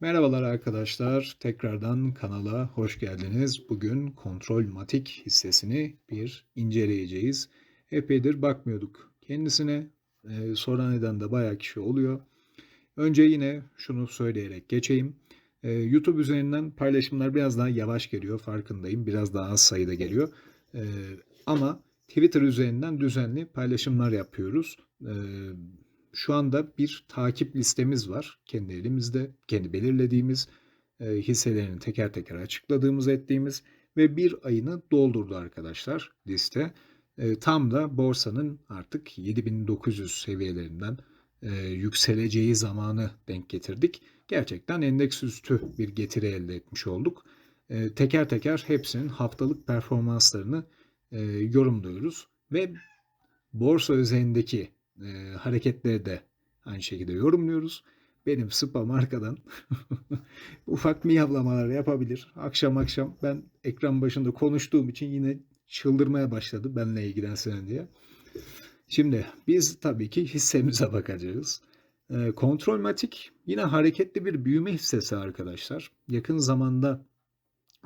Merhabalar arkadaşlar. Tekrardan kanala hoş geldiniz. Bugün Kontrol Matik hissesini bir inceleyeceğiz. Epeydir bakmıyorduk kendisine. Ee, soran eden de bayağı kişi oluyor. Önce yine şunu söyleyerek geçeyim. Ee, YouTube üzerinden paylaşımlar biraz daha yavaş geliyor farkındayım. Biraz daha az sayıda geliyor. Ee, ama Twitter üzerinden düzenli paylaşımlar yapıyoruz. Ee, şu anda bir takip listemiz var kendi elimizde, kendi belirlediğimiz e, hisselerini teker teker açıkladığımız ettiğimiz ve bir ayını doldurdu arkadaşlar liste. E, tam da borsanın artık 7900 seviyelerinden e, yükseleceği zamanı denk getirdik. Gerçekten endeks üstü bir getiri elde etmiş olduk. Teker teker hepsinin haftalık performanslarını yorumluyoruz ve borsa üzerindeki e, hareketleri de aynı şekilde yorumluyoruz. Benim spam arkadan ufak miyavlamalar yapabilir. Akşam akşam ben ekran başında konuştuğum için yine çıldırmaya başladı benle ilgilensin diye. Şimdi biz tabii ki hissemize bakacağız. E, Kontrolmatik yine hareketli bir büyüme hissesi arkadaşlar. Yakın zamanda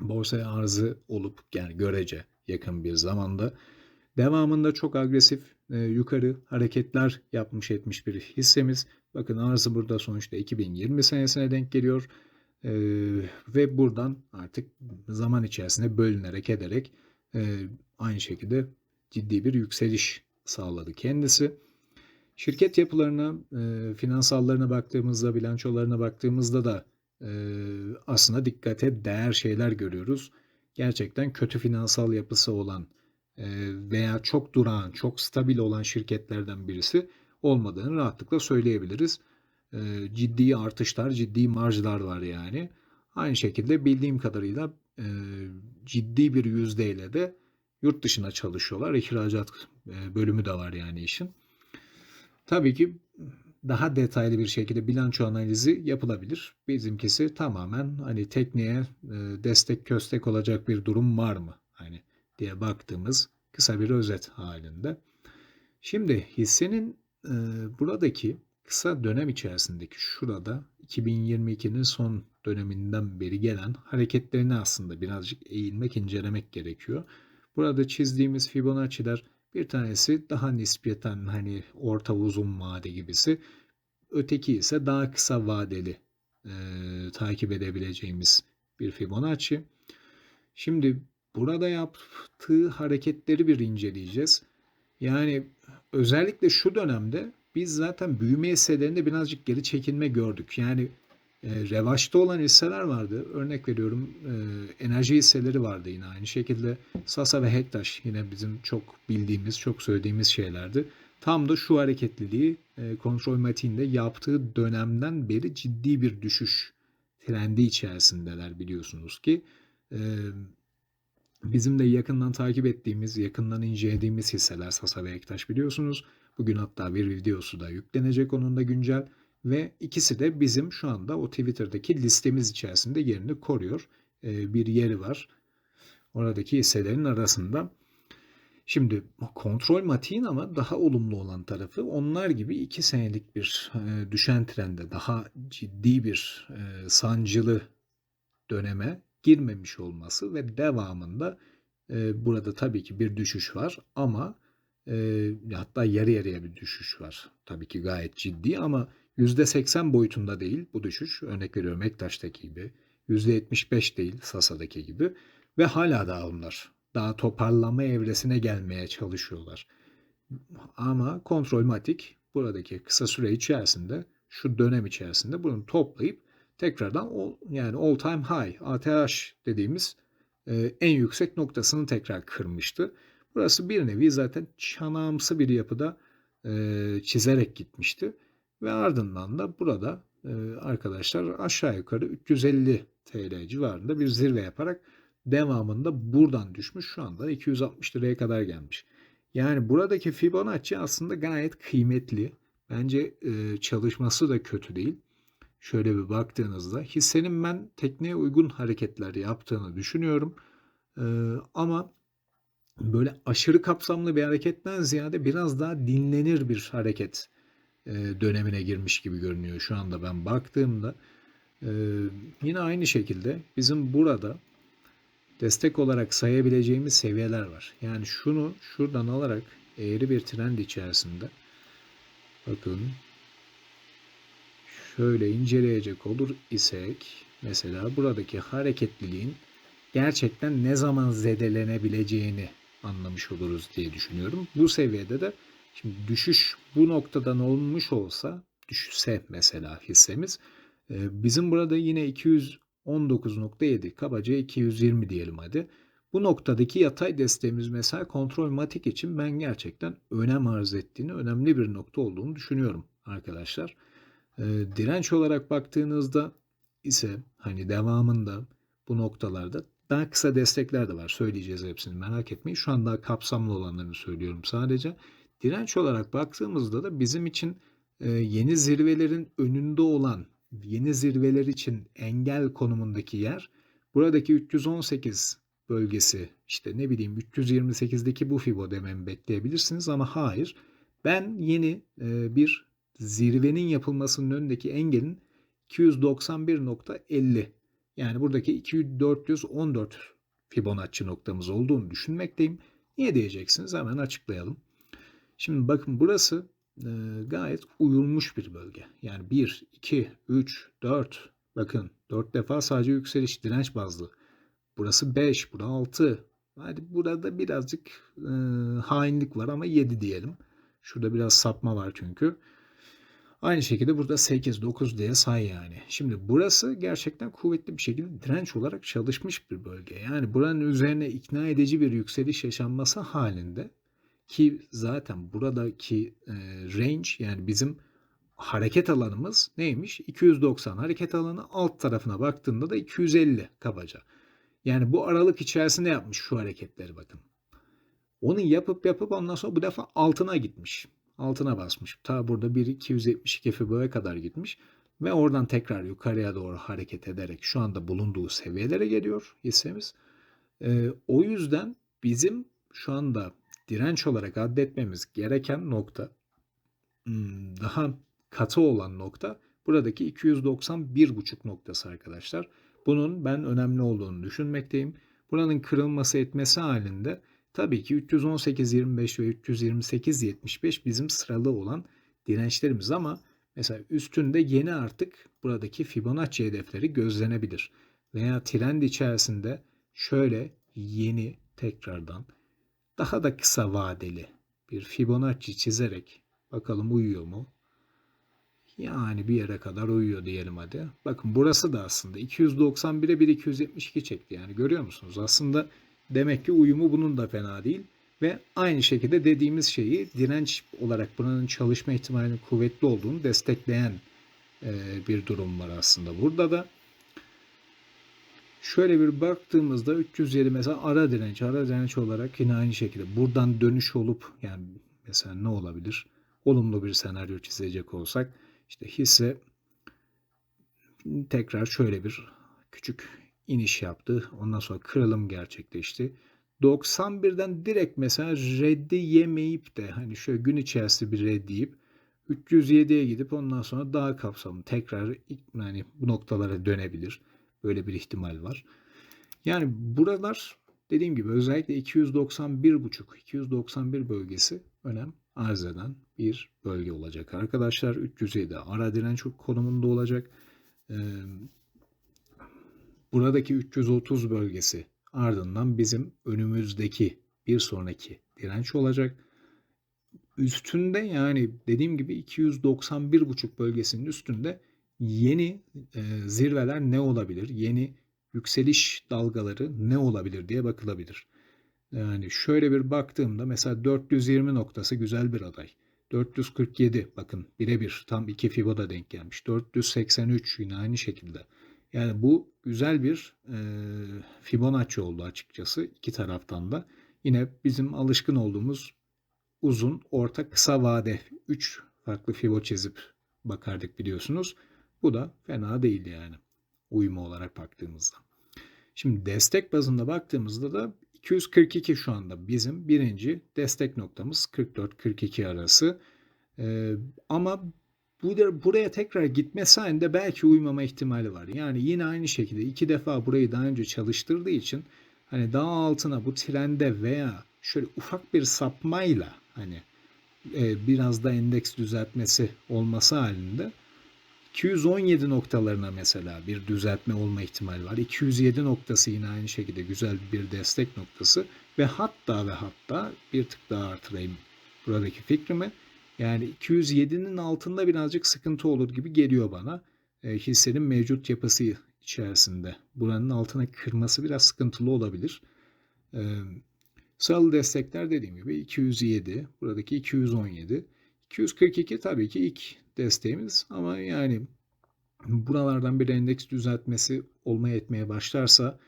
borsaya arzı olup yani görece yakın bir zamanda devamında çok agresif yukarı hareketler yapmış etmiş bir hissemiz. Bakın arzı burada sonuçta 2020 senesine denk geliyor. E, ve buradan artık zaman içerisinde bölünerek ederek e, aynı şekilde ciddi bir yükseliş sağladı kendisi. Şirket yapılarına, e, finansallarına baktığımızda, bilançolarına baktığımızda da e, aslında dikkate değer şeyler görüyoruz. Gerçekten kötü finansal yapısı olan veya çok durağan, çok stabil olan şirketlerden birisi olmadığını rahatlıkla söyleyebiliriz. Ciddi artışlar, ciddi marjlar var yani. Aynı şekilde bildiğim kadarıyla ciddi bir yüzdeyle de yurt dışına çalışıyorlar. İhracat bölümü de var yani işin. Tabii ki daha detaylı bir şekilde bilanço analizi yapılabilir. Bizimkisi tamamen hani tekniğe destek köstek olacak bir durum var mı? Diye baktığımız kısa bir özet halinde. Şimdi hissenin e, buradaki kısa dönem içerisindeki şurada 2022'nin son döneminden beri gelen hareketlerini aslında birazcık eğilmek, incelemek gerekiyor. Burada çizdiğimiz Fibonacci'ler bir tanesi daha nispeten hani orta uzun vade gibisi. Öteki ise daha kısa vadeli e, takip edebileceğimiz bir Fibonacci. Şimdi burada yaptığı hareketleri bir inceleyeceğiz. Yani özellikle şu dönemde biz zaten büyüme hisselerinde birazcık geri çekilme gördük. Yani e, revaçta olan hisseler vardı. Örnek veriyorum e, enerji hisseleri vardı yine aynı şekilde. Sasa ve Hektaş yine bizim çok bildiğimiz, çok söylediğimiz şeylerdi. Tam da şu hareketliliği e, kontrol matiğinde yaptığı dönemden beri ciddi bir düşüş trendi içerisindeler biliyorsunuz ki. E, Bizim de yakından takip ettiğimiz, yakından incelediğimiz hisseler Sasa ve Ektaş biliyorsunuz. Bugün hatta bir videosu da yüklenecek onun da güncel. Ve ikisi de bizim şu anda o Twitter'daki listemiz içerisinde yerini koruyor. Ee, bir yeri var. Oradaki hisselerin arasında. Şimdi kontrol matiğin ama daha olumlu olan tarafı onlar gibi iki senelik bir e, düşen trende daha ciddi bir e, sancılı döneme girmemiş olması ve devamında e, burada tabii ki bir düşüş var ama e, hatta yarı yarıya bir düşüş var. Tabii ki gayet ciddi ama %80 boyutunda değil bu düşüş. Örnek veriyorum Ektaş'taki gibi. %75 değil Sasa'daki gibi. Ve hala daha onlar daha toparlama evresine gelmeye çalışıyorlar. Ama kontrolmatik buradaki kısa süre içerisinde şu dönem içerisinde bunu toplayıp tekrardan o yani all time high ATH dediğimiz e, en yüksek noktasını tekrar kırmıştı. Burası bir nevi zaten çanağımsı bir yapıda e, çizerek gitmişti. Ve ardından da burada e, arkadaşlar aşağı yukarı 350 TL civarında bir zirve yaparak devamında buradan düşmüş. Şu anda 260 liraya kadar gelmiş. Yani buradaki Fibonacci aslında gayet kıymetli. Bence e, çalışması da kötü değil şöyle bir baktığınızda hissenin ben tekneye uygun hareketler yaptığını düşünüyorum. Ama böyle aşırı kapsamlı bir hareketten ziyade biraz daha dinlenir bir hareket dönemine girmiş gibi görünüyor şu anda ben baktığımda. Yine aynı şekilde bizim burada destek olarak sayabileceğimiz seviyeler var. Yani şunu şuradan alarak eğri bir trend içerisinde bakın şöyle inceleyecek olur isek mesela buradaki hareketliliğin gerçekten ne zaman zedelenebileceğini anlamış oluruz diye düşünüyorum. Bu seviyede de şimdi düşüş bu noktadan olmuş olsa düşse mesela hissemiz e, bizim burada yine 219.7 kabaca 220 diyelim hadi. Bu noktadaki yatay desteğimiz mesela kontrol matik için ben gerçekten önem arz ettiğini, önemli bir nokta olduğunu düşünüyorum arkadaşlar. E, direnç olarak baktığınızda ise hani devamında bu noktalarda daha kısa destekler de var. Söyleyeceğiz hepsini merak etmeyin. Şu an daha kapsamlı olanlarını söylüyorum sadece. Direnç olarak baktığımızda da bizim için e, yeni zirvelerin önünde olan yeni zirveler için engel konumundaki yer buradaki 318 bölgesi işte ne bileyim 328'deki bu fibo dememi bekleyebilirsiniz ama hayır. Ben yeni e, bir zirvenin yapılmasının önündeki engelin 291.50 yani buradaki 2414 Fibonacci noktamız olduğunu düşünmekteyim. Niye diyeceksiniz? Hemen açıklayalım. Şimdi bakın burası e, gayet uyulmuş bir bölge. Yani 1, 2, 3, 4 bakın 4 defa sadece yükseliş direnç bazlı. Burası 5, burada 6. Hadi burada birazcık e, hainlik var ama 7 diyelim. Şurada biraz sapma var çünkü. Aynı şekilde burada 8, 9 diye say yani. Şimdi burası gerçekten kuvvetli bir şekilde direnç olarak çalışmış bir bölge. Yani buranın üzerine ikna edici bir yükseliş yaşanması halinde ki zaten buradaki e, range yani bizim hareket alanımız neymiş? 290 hareket alanı alt tarafına baktığında da 250 kabaca. Yani bu aralık içerisinde yapmış şu hareketleri bakın. Onu yapıp yapıp ondan sonra bu defa altına gitmiş altına basmış. Ta burada 1.272 Fibo'ya kadar gitmiş ve oradan tekrar yukarıya doğru hareket ederek şu anda bulunduğu seviyelere geliyor hissemiz. Ee, o yüzden bizim şu anda direnç olarak addetmemiz gereken nokta hmm, daha katı olan nokta buradaki 291.5 noktası arkadaşlar. Bunun ben önemli olduğunu düşünmekteyim. Buranın kırılması etmesi halinde Tabii ki 318.25 ve 328.75 bizim sıralı olan dirençlerimiz ama mesela üstünde yeni artık buradaki Fibonacci hedefleri gözlenebilir. Veya trend içerisinde şöyle yeni tekrardan daha da kısa vadeli bir Fibonacci çizerek bakalım uyuyor mu? Yani bir yere kadar uyuyor diyelim hadi. Bakın burası da aslında 291'e 1.272 çekti. Yani görüyor musunuz? Aslında Demek ki uyumu bunun da fena değil. Ve aynı şekilde dediğimiz şeyi direnç olarak buranın çalışma ihtimalinin kuvvetli olduğunu destekleyen e, bir durum var aslında burada da. Şöyle bir baktığımızda 307 mesela ara direnç, ara direnç olarak yine aynı şekilde buradan dönüş olup yani mesela ne olabilir? Olumlu bir senaryo çizecek olsak işte hisse tekrar şöyle bir küçük iniş yaptı. Ondan sonra kırılım gerçekleşti. 91'den direkt mesela reddi yemeyip de hani şöyle gün içerisinde bir red deyip 307'ye gidip ondan sonra daha kapsamlı tekrar yani bu noktalara dönebilir. Böyle bir ihtimal var. Yani buralar dediğim gibi özellikle 291.5 291 bölgesi önem arz eden bir bölge olacak arkadaşlar. 307 ara direnç konumunda olacak. Buradaki 330 bölgesi ardından bizim önümüzdeki bir sonraki direnç olacak. Üstünde yani dediğim gibi 291,5 bölgesinin üstünde yeni e, zirveler ne olabilir? Yeni yükseliş dalgaları ne olabilir diye bakılabilir. Yani şöyle bir baktığımda mesela 420 noktası güzel bir aday. 447 bakın birebir tam iki Fibo'da denk gelmiş. 483 yine aynı şekilde. Yani bu güzel bir e, Fibonacci oldu açıkçası iki taraftan da. Yine bizim alışkın olduğumuz uzun, orta, kısa vade 3 farklı Fibo çizip bakardık biliyorsunuz. Bu da fena değil yani uyumu olarak baktığımızda. Şimdi destek bazında baktığımızda da 242 şu anda bizim birinci destek noktamız 44-42 arası. Ee, ama buraya tekrar gitmesi halinde belki uymama ihtimali var. Yani yine aynı şekilde iki defa burayı daha önce çalıştırdığı için hani daha altına bu trende veya şöyle ufak bir sapmayla hani e, biraz da endeks düzeltmesi olması halinde 217 noktalarına mesela bir düzeltme olma ihtimali var. 207 noktası yine aynı şekilde güzel bir destek noktası ve hatta ve hatta bir tık daha artırayım buradaki fikrimi. Yani 207'nin altında birazcık sıkıntı olur gibi geliyor bana. E, hissenin mevcut yapısı içerisinde. Buranın altına kırması biraz sıkıntılı olabilir. E, Sıralı destekler dediğim gibi 207, buradaki 217. 242 tabii ki ilk desteğimiz ama yani buralardan bir endeks düzeltmesi olmaya etmeye başlarsa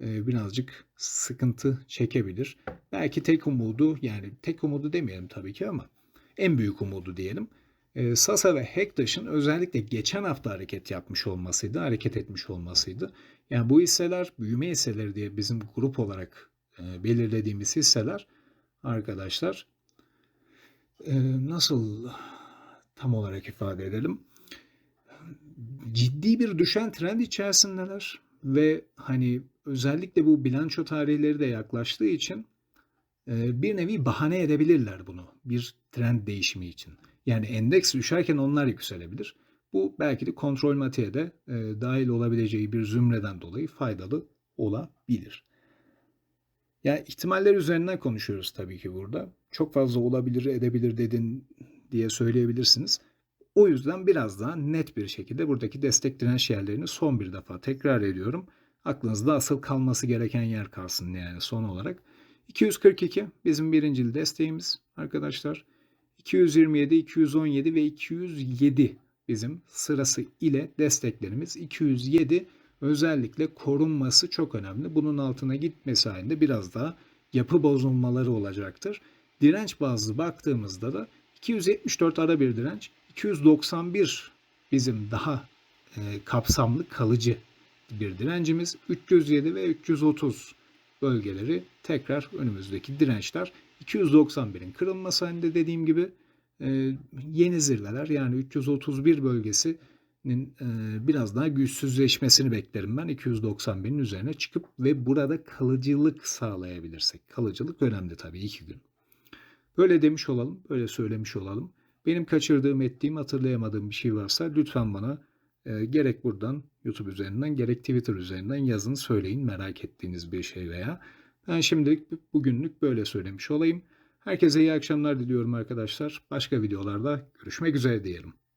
e, birazcık sıkıntı çekebilir. Belki tek umudu yani tek umudu demeyelim tabii ki ama en büyük umudu diyelim. E, Sasa ve Hektaş'ın özellikle geçen hafta hareket yapmış olmasıydı, hareket etmiş olmasıydı. Yani bu hisseler büyüme hisseleri diye bizim grup olarak e, belirlediğimiz hisseler arkadaşlar e, nasıl tam olarak ifade edelim? Ciddi bir düşen trend içerisindeler ve hani özellikle bu bilanço tarihleri de yaklaştığı için bir nevi bahane edebilirler bunu bir trend değişimi için. Yani endeks düşerken onlar yükselebilir. Bu belki de kontrol matiğe de e, dahil olabileceği bir zümreden dolayı faydalı olabilir. Yani ihtimaller üzerinden konuşuyoruz tabii ki burada. Çok fazla olabilir, edebilir dedin diye söyleyebilirsiniz. O yüzden biraz daha net bir şekilde buradaki destek direnç yerlerini son bir defa tekrar ediyorum. Aklınızda asıl kalması gereken yer kalsın yani son olarak. 242 bizim birincil desteğimiz arkadaşlar. 227, 217 ve 207 bizim sırası ile desteklerimiz. 207 özellikle korunması çok önemli. Bunun altına gitmesi halinde biraz daha yapı bozulmaları olacaktır. Direnç bazlı baktığımızda da 274 ara bir direnç, 291 bizim daha e, kapsamlı kalıcı bir direncimiz, 307 ve 330 bölgeleri tekrar önümüzdeki dirençler. 291'in kırılması halinde dediğim gibi e, yeni zirveler yani 331 bölgesinin e, biraz daha güçsüzleşmesini beklerim ben 291'in üzerine çıkıp ve burada kalıcılık sağlayabilirsek. Kalıcılık önemli tabii iki gün. Böyle demiş olalım, böyle söylemiş olalım. Benim kaçırdığım, ettiğim, hatırlayamadığım bir şey varsa lütfen bana e, gerek buradan YouTube üzerinden gerek Twitter üzerinden yazın söyleyin merak ettiğiniz bir şey veya. Ben şimdilik bugünlük böyle söylemiş olayım. Herkese iyi akşamlar diliyorum arkadaşlar. Başka videolarda görüşmek üzere diyelim.